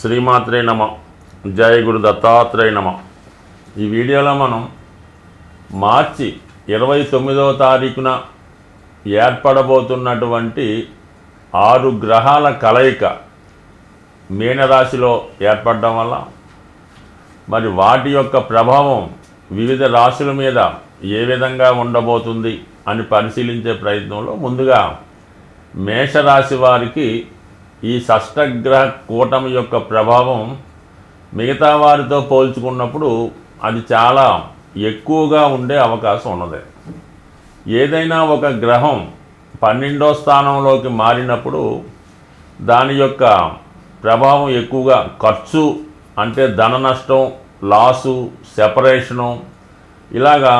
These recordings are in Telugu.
శ్రీమాత్రే నమ. జయ గురు దత్తాత్రేయ నమ. ఈ వీడియోలో మనం మార్చి ఇరవై తొమ్మిదవ తారీఖున ఏర్పడబోతున్నటువంటి ఆరు గ్రహాల కలయిక మీనరాశిలో ఏర్పడడం వల్ల మరి వాటి యొక్క ప్రభావం వివిధ రాశుల మీద ఏ విధంగా ఉండబోతుంది అని పరిశీలించే ప్రయత్నంలో ముందుగా మేషరాశి వారికి ఈ షష్టగ్రహ కూటమి యొక్క ప్రభావం మిగతా వారితో పోల్చుకున్నప్పుడు అది చాలా ఎక్కువగా ఉండే అవకాశం ఉన్నది. ఏదైనా ఒక గ్రహం పన్నెండో స్థానంలోకి మారినప్పుడు దాని యొక్క ప్రభావం ఎక్కువగా ఖర్చు అంటే ధన నష్టం లాసు సెపరేషను ఇలాగా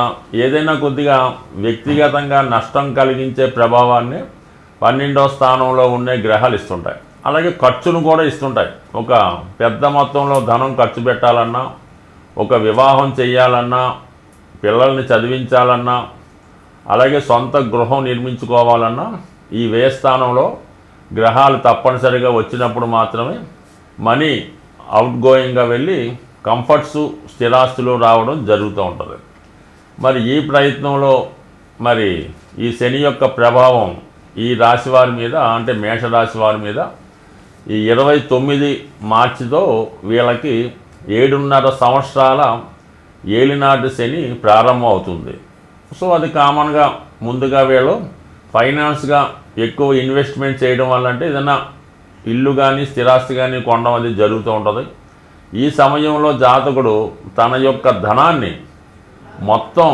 ఏదైనా కొద్దిగా వ్యక్తిగతంగా నష్టం కలిగించే ప్రభావాన్ని పన్నెండో స్థానంలో ఉండే గ్రహాలు ఇస్తుంటాయి. అలాగే ఖర్చును కూడా ఇస్తుంటాయి. ఒక పెద్ద మొత్తంలో ధనం ఖర్చు పెట్టాలన్నా ఒక వివాహం చేయాలన్నా పిల్లల్ని చదివించాలన్నా అలాగే సొంత గృహం నిర్మించుకోవాలన్నా ఈ వ్యయ స్థానంలో గ్రహాలు తప్పనిసరిగా వచ్చినప్పుడు మాత్రమే మనీ అవుట్ గోయింగ్గా వెళ్ళి కంఫర్ట్స్ స్థిరాస్తులు రావడం జరుగుతూ ఉంటుంది. మరి ఈ ప్రయత్నంలో మరి ఈ శని యొక్క ప్రభావం ఈ రాశి వారి మీద అంటే మేషరాశి వారి మీద ఈ ఇరవై తొమ్మిది మార్చితో వీళ్ళకి ఏడున్నర సంవత్సరాల ఏలినాటి శని ప్రారంభం అవుతుంది సో అది కామన్గా ముందుగా వీళ్ళు ఫైనాన్స్గా ఎక్కువ ఇన్వెస్ట్మెంట్ చేయడం వల్ల అంటే ఏదైనా ఇల్లు కానీ స్థిరాస్తి కానీ కొనడం అది జరుగుతూ ఉంటుంది. ఈ సమయంలో జాతకుడు తన యొక్క ధనాన్ని మొత్తం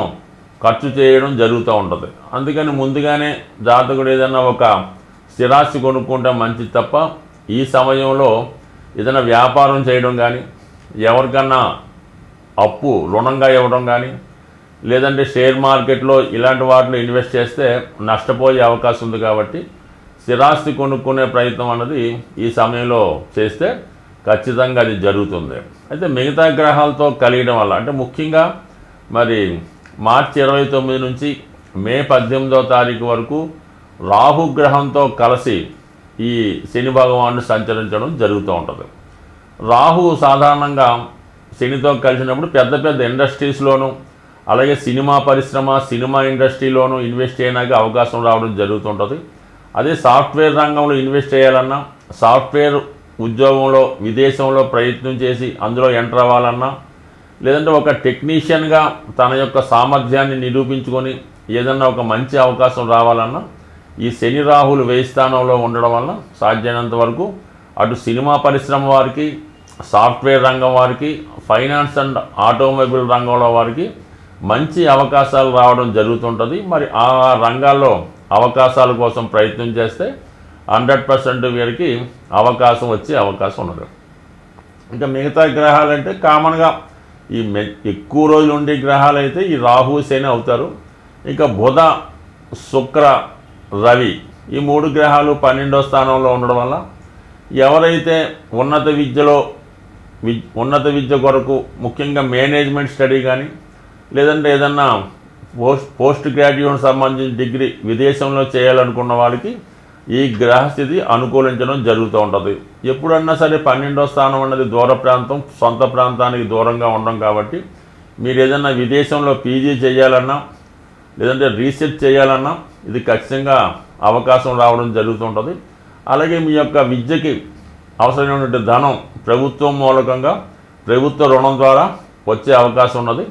ఖర్చు చేయడం జరుగుతూ ఉంటుంది. అందుకని ముందుగానే జాతకుడు ఏదైనా ఒక స్థిరాస్తి కొనుక్కుంటే మంచిది తప్ప ఈ సమయంలో ఏదైనా వ్యాపారం చేయడం కానీ ఎవరికన్నా అప్పు రుణంగా ఇవ్వడం కానీ లేదంటే షేర్ మార్కెట్లో ఇలాంటి వాటిలో ఇన్వెస్ట్ చేస్తే నష్టపోయే అవకాశం ఉంది కాబట్టి స్థిరాస్తి కొనుక్కునే ప్రయత్నం అన్నది ఈ సమయంలో చేస్తే ఖచ్చితంగా అది జరుగుతుంది. అయితే మిగతా గ్రహాలతో కలియడం వల్ల అంటే ముఖ్యంగా మరి మార్చి ఇరవై తొమ్మిది నుంచి మే పద్దెనిమిదో తారీఖు వరకు రాహుగ్రహంతో కలిసి ఈ శని భగవానుడు సంచరించడం జరుగుతూ ఉంటుంది. రాహు సాధారణంగా శనితో కలిసినప్పుడు పెద్ద పెద్ద ఇండస్ట్రీస్లోనూ అలాగే సినిమా పరిశ్రమ సినిమా ఇండస్ట్రీలోనూ ఇన్వెస్ట్ చేయడానికి అవకాశం రావడం జరుగుతుంటుంది అదే సాఫ్ట్వేర్ రంగంలో ఇన్వెస్ట్ చేయాలన్నా సాఫ్ట్వేర్ ఉద్యోగంలో విదేశంలో ప్రయత్నం చేసి అందులో ఎంటర్ అవ్వాలన్నా లేదంటే ఒక టెక్నీషియన్గా తన యొక్క సామర్థ్యాన్ని నిరూపించుకొని ఏదన్నా ఒక మంచి అవకాశం రావాలన్నా ఈ శని రాహులు వేయి స్థానంలో ఉండడం వల్ల సాధ్యమైనంత వరకు అటు సినిమా పరిశ్రమ వారికి సాఫ్ట్వేర్ రంగం వారికి ఫైనాన్స్ అండ్ ఆటోమొబైల్ రంగంలో వారికి మంచి అవకాశాలు రావడం జరుగుతుంటుంది. మరి ఆ రంగాల్లో అవకాశాల కోసం ప్రయత్నం చేస్తే హండ్రెడ్ పర్సెంట్ వీరికి అవకాశం వచ్చే అవకాశం ఉండదు ఇంకా మిగతా గ్రహాలంటే కామన్గా ఈ మె ఎక్కువ రోజులు ఉండే గ్రహాలు అయితే ఈ రాహు శని అవుతారు. ఇంకా బుధ శుక్ర రవి ఈ మూడు గ్రహాలు పన్నెండో స్థానంలో ఉండడం వల్ల ఎవరైతే ఉన్నత విద్యలో ఉన్నత విద్య కొరకు ముఖ్యంగా మేనేజ్మెంట్ స్టడీ కానీ లేదంటే ఏదన్నా పోస్ట్ పోస్ట్ గ్రాడ్యుయేట్ సంబంధించిన డిగ్రీ విదేశంలో చేయాలనుకున్న వాళ్ళకి ఈ గ్రహస్థితి అనుకూలించడం జరుగుతూ ఉంటుంది. ఎప్పుడన్నా సరే పన్నెండో స్థానం అన్నది దూర ప్రాంతం సొంత ప్రాంతానికి దూరంగా ఉండడం కాబట్టి మీరు ఏదన్నా విదేశంలో పీజీ చేయాలన్నా లేదంటే రీసెర్చ్ చేయాలన్నా ఇది ఖచ్చితంగా అవకాశం రావడం జరుగుతుంటుంది. అలాగే మీ యొక్క విద్యకి అవసరమైనటువంటి ధనం ప్రభుత్వం మూలకంగా ప్రభుత్వ రుణం ద్వారా వచ్చే అవకాశం ఉన్నది.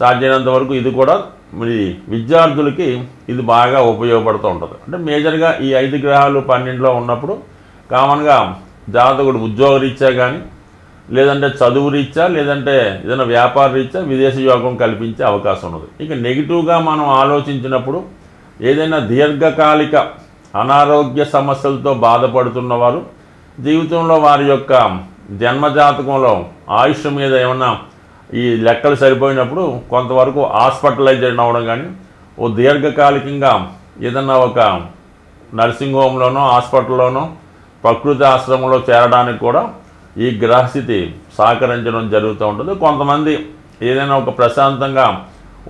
సాధ్యమైనంత వరకు ఇది కూడా మీ విద్యార్థులకి ఇది బాగా ఉపయోగపడుతూ ఉంటుంది. అంటే మేజర్గా ఈ ఐదు గ్రహాలు పన్నెండులో ఉన్నప్పుడు కామన్గా జాతకుడు ఉద్యోగ రీత్యా కానీ లేదంటే చదువు రీత్యా లేదంటే ఏదైనా వ్యాపార రీత్యా విదేశీ యోగం కల్పించే అవకాశం ఉన్నది. ఇక నెగిటివ్గా మనం ఆలోచించినప్పుడు ఏదైనా దీర్ఘకాలిక అనారోగ్య సమస్యలతో బాధపడుతున్నవారు జీవితంలో వారి యొక్క జన్మజాతకంలో ఆయుష్ మీద ఏమన్నా ఈ లెక్కలు సరిపోయినప్పుడు కొంతవరకు హాస్పిటలైజేషన్ అవ్వడం కానీ ఓ దీర్ఘకాలికంగా ఏదన్నా ఒక నర్సింగ్ హోమ్లోనో హాస్పిటల్లోనో ప్రకృతి ఆశ్రమంలో చేరడానికి కూడా ఈ గ్రహస్థితి సహకరించడం జరుగుతూ ఉంటుంది. కొంతమంది ఏదైనా ఒక ప్రశాంతంగా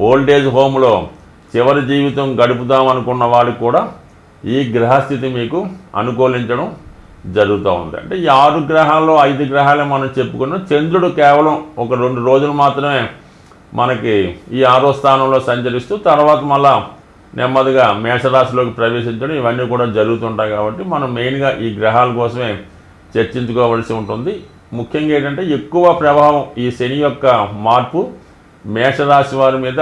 ఓల్డేజ్ హోమ్లో చివరి జీవితం గడుపుదాం అనుకున్న వాళ్ళకి కూడా ఈ గ్రహస్థితి మీకు అనుకూలించడం జరుగుతూ ఉంది. అంటే ఈ ఆరు గ్రహాల్లో ఐదు గ్రహాలే మనం చెప్పుకున్నాం. చంద్రుడు కేవలం ఒక రెండు రోజులు మాత్రమే మనకి ఈ ఆరో స్థానంలో సంచరిస్తూ తర్వాత మళ్ళా నెమ్మదిగా మేషరాశిలోకి ప్రవేశించడం ఇవన్నీ కూడా జరుగుతుంటాయి కాబట్టి మనం మెయిన్గా ఈ గ్రహాల కోసమే చర్చించుకోవలసి ఉంటుంది. ముఖ్యంగా ఏంటంటే ఎక్కువ ప్రభావం ఈ శని యొక్క మార్పు మేషరాశి వారి మీద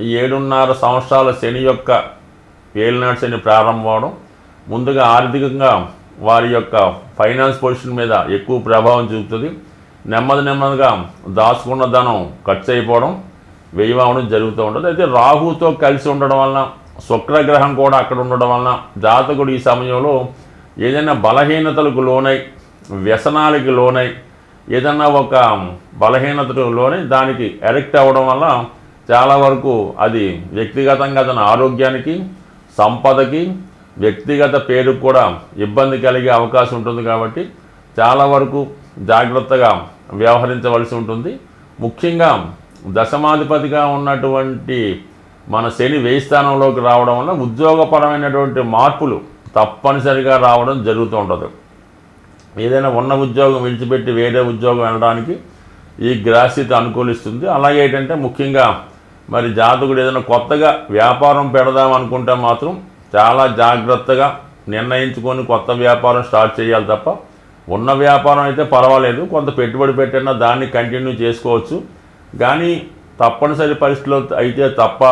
ఈ ఏడున్నర సంవత్సరాల శని యొక్క ఏలినాడు శని ప్రారంభం ముందుగా ఆర్థికంగా వారి యొక్క ఫైనాన్స్ పొజిషన్ మీద ఎక్కువ ప్రభావం చూపుతుంది. నెమ్మది నెమ్మదిగా దాచుకున్న ధనం ఖర్చు అయిపోవడం వ్యయమవడం జరుగుతూ ఉంటుంది. అయితే రాహుతో కలిసి ఉండడం వలన శుక్రగ్రహం కూడా అక్కడ ఉండడం వలన జాతకుడు ఈ సమయంలో ఏదైనా బలహీనతలకు లోనై వ్యసనాలకి లోనై ఏదన్నా ఒక బలహీనతకు లోనై దానికి ఎరెక్ట్ అవ్వడం వల్ల చాలా వరకు అది వ్యక్తిగతంగా తన ఆరోగ్యానికి సంపదకి వ్యక్తిగత పేరుకు కూడా ఇబ్బంది కలిగే అవకాశం ఉంటుంది కాబట్టి చాలా వరకు జాగ్రత్తగా వ్యవహరించవలసి ఉంటుంది. ముఖ్యంగా దశమాధిపతిగా ఉన్నటువంటి మన శని వేయి స్థానంలోకి రావడం వల్ల ఉద్యోగపరమైనటువంటి మార్పులు తప్పనిసరిగా రావడం జరుగుతూ ఉంటుంది. ఏదైనా ఉన్న ఉద్యోగం విడిచిపెట్టి వేరే ఉద్యోగం వెళ్ళడానికి ఈ గ్రాసిత అనుకూలిస్తుంది. అలాగే ఏంటంటే ముఖ్యంగా మరి జాతకుడు ఏదైనా కొత్తగా వ్యాపారం పెడదాం అనుకుంటే మాత్రం చాలా జాగ్రత్తగా నిర్ణయించుకొని కొత్త వ్యాపారం స్టార్ట్ చేయాలి తప్ప ఉన్న వ్యాపారం అయితే పర్వాలేదు. కొంత పెట్టుబడి పెట్టినా దాన్ని కంటిన్యూ చేసుకోవచ్చు. కానీ తప్పనిసరి పరిస్థితుల్లో అయితే తప్ప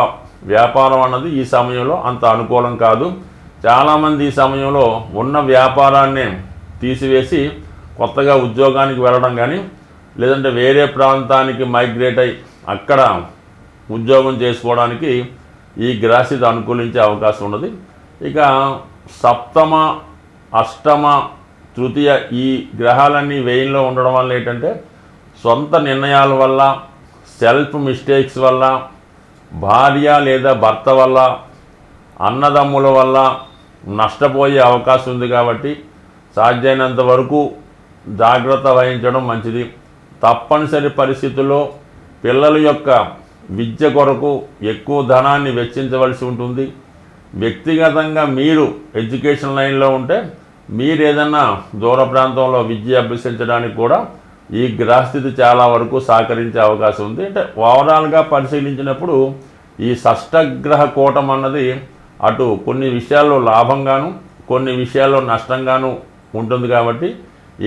వ్యాపారం అన్నది ఈ సమయంలో అంత అనుకూలం కాదు. చాలామంది ఈ సమయంలో ఉన్న వ్యాపారాన్ని తీసివేసి కొత్తగా ఉద్యోగానికి వెళ్ళడం కానీ లేదంటే వేరే ప్రాంతానికి మైగ్రేట్ అయి అక్కడ ఉద్యోగం చేసుకోవడానికి ఈ గ్రాసిత అనుకూలించే అవకాశం ఉన్నది. ఇక సప్తమ అష్టమ తృతీయ ఈ గ్రహాలన్నీ వెయిన్లో ఉండడం వల్ల ఏంటంటే సొంత నిర్ణయాల వల్ల సెల్ఫ్ మిస్టేక్స్ వల్ల భార్య లేదా భర్త వల్ల అన్నదమ్ముల వల్ల నష్టపోయే అవకాశం ఉంది కాబట్టి సాధ్యమైనంత వరకు జాగ్రత్త వహించడం మంచిది. తప్పనిసరి పరిస్థితుల్లో పిల్లల యొక్క విద్య కొరకు ఎక్కువ ధనాన్ని వెచ్చించవలసి ఉంటుంది. వ్యక్తిగతంగా మీరు ఎడ్యుకేషన్ లైన్లో ఉంటే మీరు ఏదన్నా దూర ప్రాంతంలో విద్య అభ్యసించడానికి కూడా ఈ గ్రహస్థితి చాలా వరకు సహకరించే అవకాశం ఉంది. అంటే ఓవరాల్గా పరిశీలించినప్పుడు ఈ షష్టగ్రహ కూటం అన్నది అటు కొన్ని విషయాల్లో లాభంగాను కొన్ని విషయాల్లో నష్టంగాను ఉంటుంది కాబట్టి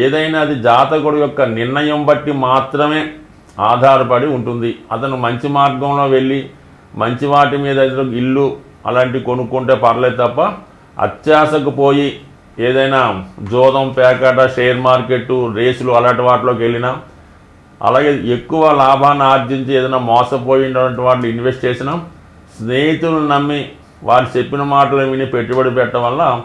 ఏదైనా అది జాతకుడు యొక్క నిర్ణయం బట్టి మాత్రమే ఆధారపడి ఉంటుంది. అతను మంచి మార్గంలో వెళ్ళి మంచి వాటి మీద ఇల్లు అలాంటివి కొనుక్కుంటే పర్లేదు తప్ప అత్యాశకు పోయి ఏదైనా జోదం పేకాట షేర్ మార్కెట్ రేసులు అలాంటి వాటిలోకి వెళ్ళినా అలాగే ఎక్కువ లాభాన్ని ఆర్జించి ఏదైనా మోసపోయినటువంటి వాటిని ఇన్వెస్ట్ చేసినా స్నేహితులను నమ్మి వారు చెప్పిన మాటలు విని పెట్టుబడి పెట్టడం వల్ల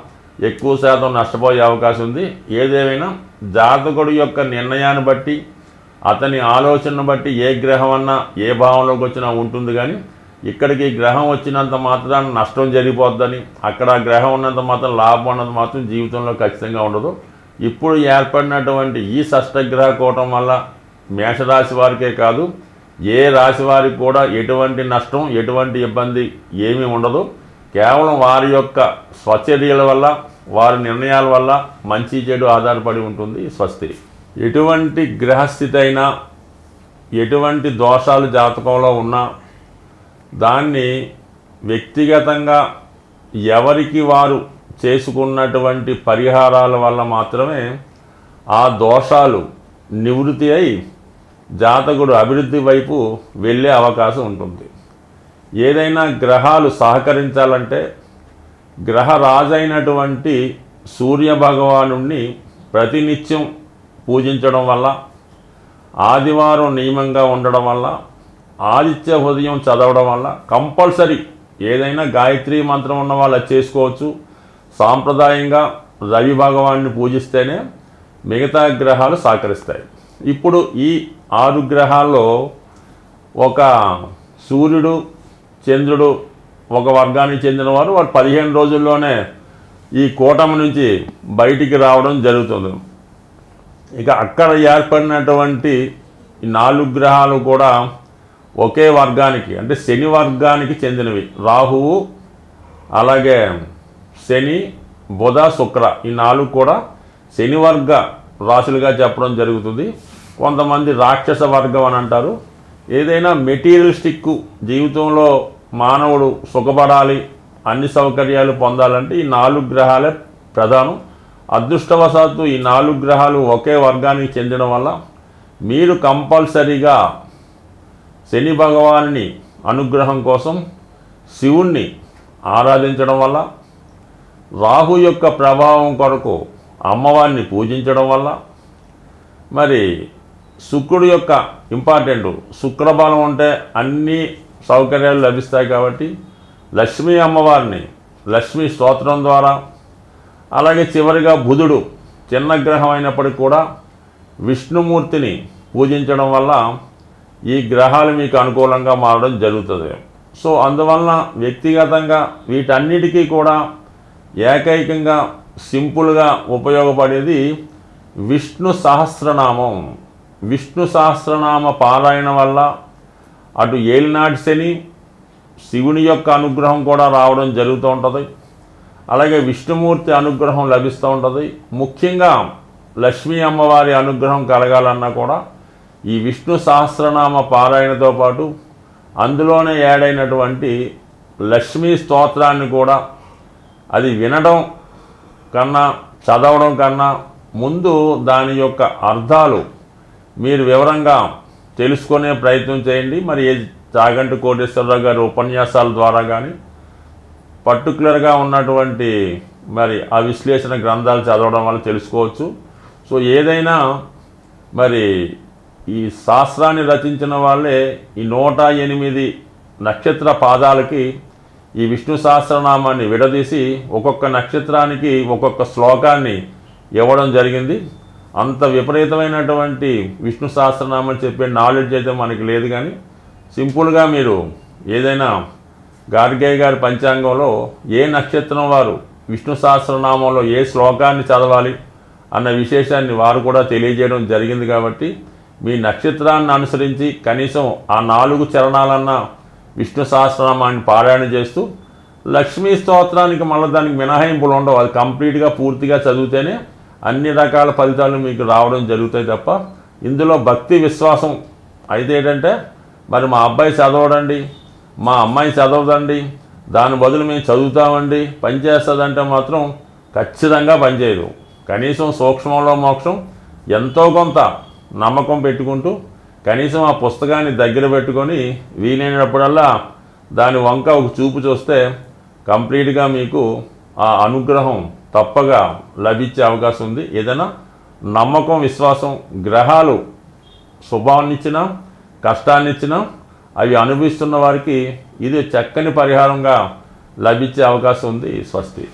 ఎక్కువ శాతం నష్టపోయే అవకాశం ఉంది. ఏదేమైనా జాతకుడు యొక్క నిర్ణయాన్ని బట్టి అతని ఆలోచనను బట్టి ఏ గ్రహం అన్నా ఏ భావంలోకి వచ్చినా ఉంటుంది కానీ ఇక్కడికి గ్రహం వచ్చినంత మాత్రాన నష్టం జరిగిపోద్దని అక్కడ గ్రహం ఉన్నంత మాత్రం లాభం ఉన్నంత మాత్రం జీవితంలో ఖచ్చితంగా ఉండదు. ఇప్పుడు ఏర్పడినటువంటి ఈ షష్టగ్రహ కూటం వల్ల మేషరాశి వారికే కాదు ఏ రాశి వారికి కూడా ఎటువంటి నష్టం ఎటువంటి ఇబ్బంది ఏమీ ఉండదు. కేవలం వారి యొక్క స్వచర్యల వల్ల వారి నిర్ణయాల వల్ల మంచి చెడు ఆధారపడి ఉంటుంది. స్వస్తి. ఎటువంటి గ్రహస్థితి అయినా ఎటువంటి దోషాలు జాతకంలో ఉన్నా దాన్ని వ్యక్తిగతంగా ఎవరికి వారు చేసుకున్నటువంటి పరిహారాల వల్ల మాత్రమే ఆ దోషాలు నివృత్తి అయి జాతకుడు అభివృద్ధి వైపు వెళ్ళే అవకాశం ఉంటుంది. ఏదైనా గ్రహాలు సహకరించాలంటే గ్రహరాజైనటువంటి సూర్య ప్రతినిత్యం పూజించడం వల్ల ఆదివారం నియమంగా ఉండడం వల్ల ఆదిత్య హృదయం చదవడం వల్ల కంపల్సరీ ఏదైనా గాయత్రి మంత్రం ఉన్న వాళ్ళు చేసుకోవచ్చు. సాంప్రదాయంగా రవి భగవాన్ని పూజిస్తేనే మిగతా గ్రహాలు సహకరిస్తాయి. ఇప్పుడు ఈ ఆరు గ్రహాల్లో ఒక సూర్యుడు చంద్రుడు ఒక వర్గానికి చెందిన వారు వారు పదిహేను రోజుల్లోనే ఈ కూటమి నుంచి బయటికి రావడం జరుగుతుంది. ఇక అక్కడ ఏర్పడినటువంటి ఈ నాలుగు గ్రహాలు కూడా ఒకే వర్గానికి అంటే శని వర్గానికి చెందినవి. రాహువు అలాగే శని బుధ శుక్ర ఈ నాలుగు కూడా శనివర్గ రాశులుగా చెప్పడం జరుగుతుంది. కొంతమంది రాక్షస వర్గం అని అంటారు. ఏదైనా మెటీరియలిస్టిక్ జీవితంలో మానవుడు సుఖపడాలి అన్ని సౌకర్యాలు పొందాలంటే ఈ నాలుగు గ్రహాలే ప్రధానం. అదృష్టవశాత్తు ఈ నాలుగు గ్రహాలు ఒకే వర్గానికి చెందడం వల్ల మీరు కంపల్సరీగా శని భగవాన్ని అనుగ్రహం కోసం శివుణ్ణి ఆరాధించడం వల్ల రాహు యొక్క ప్రభావం కొరకు అమ్మవారిని పూజించడం వల్ల మరి శుక్రుడు యొక్క ఇంపార్టెంట్ శుక్రబలం ఉంటే అన్ని సౌకర్యాలు లభిస్తాయి కాబట్టి లక్ష్మీ అమ్మవారిని లక్ష్మీ స్తోత్రం ద్వారా అలాగే చివరిగా బుధుడు చిన్న గ్రహం అయినప్పటికీ కూడా విష్ణుమూర్తిని పూజించడం వల్ల ఈ గ్రహాలు మీకు అనుకూలంగా మారడం జరుగుతుంది. సో అందువలన వ్యక్తిగతంగా వీటన్నిటికీ కూడా ఏకైకంగా సింపుల్గా ఉపయోగపడేది విష్ణు సహస్రనామం. విష్ణు సహస్రనామ పారాయణ వల్ల అటు ఏలినాటి శని శివుని యొక్క అనుగ్రహం కూడా రావడం జరుగుతూ ఉంటుంది. అలాగే విష్ణుమూర్తి అనుగ్రహం లభిస్తూ ఉంటుంది. ముఖ్యంగా లక్ష్మీ అమ్మవారి అనుగ్రహం కలగాలన్నా కూడా ఈ విష్ణు సహస్రనామ పారాయణతో పాటు అందులోనే యాడైనటువంటి లక్ష్మీ స్తోత్రాన్ని కూడా అది వినడం కన్నా చదవడం కన్నా ముందు దాని యొక్క అర్థాలు మీరు వివరంగా తెలుసుకునే ప్రయత్నం చేయండి. మరి ఏ చాగంటి కోటేశ్వరరావు గారి ఉపన్యాసాల ద్వారా కానీ పర్టికులర్గా ఉన్నటువంటి మరి ఆ విశ్లేషణ గ్రంథాలు చదవడం వల్ల తెలుసుకోవచ్చు. సో ఏదైనా మరి ఈ శాస్త్రాన్ని రచించిన వాళ్ళే ఈ నూట ఎనిమిది నక్షత్ర పాదాలకి ఈ విష్ణు సహస్రనామాన్ని విడదీసి ఒక్కొక్క నక్షత్రానికి ఒక్కొక్క శ్లోకాన్ని ఇవ్వడం జరిగింది. అంత విపరీతమైనటువంటి విష్ణు సహస్రనామం చెప్పే నాలెడ్జ్ అయితే మనకి లేదు కానీ సింపుల్గా మీరు ఏదైనా గార్గే గారి పంచాంగంలో ఏ నక్షత్రం వారు విష్ణు సహస్రనామంలో ఏ శ్లోకాన్ని చదవాలి అన్న విశేషాన్ని వారు కూడా తెలియజేయడం జరిగింది కాబట్టి మీ నక్షత్రాన్ని అనుసరించి కనీసం ఆ నాలుగు చరణాలన్న విష్ణు సహస్రనామాన్ని పారాయణ చేస్తూ లక్ష్మీ స్తోత్రానికి మళ్ళీ దానికి మినహాయింపులు ఉండవు. అది కంప్లీట్గా పూర్తిగా చదివితేనే అన్ని రకాల ఫలితాలు మీకు రావడం జరుగుతాయి తప్ప ఇందులో భక్తి విశ్వాసం అయితే ఏంటంటే మరి మా అబ్బాయి చదవడండి. మా అమ్మాయి చదవదండి. దాని బదులు మేము చదువుతామండి. పనిచేస్తుందంటే మాత్రం ఖచ్చితంగా పనిచేయదు కనీసం సూక్ష్మంలో మోక్షం ఎంతో కొంత నమ్మకం పెట్టుకుంటూ కనీసం ఆ పుస్తకాన్ని దగ్గర పెట్టుకొని వీలైనప్పుడల్లా దాని వంక ఒక చూపు చూస్తే కంప్లీట్గా మీకు ఆ అనుగ్రహం తప్పగా లభించే అవకాశం ఉంది. ఏదైనా నమ్మకం విశ్వాసం గ్రహాలు శుభాన్నిచ్చినా కష్టాన్నిచ్చినా అవి అనుభవిస్తున్న వారికి ఇది చక్కని పరిహారంగా లభించే అవకాశం ఉంది స్వస్తి.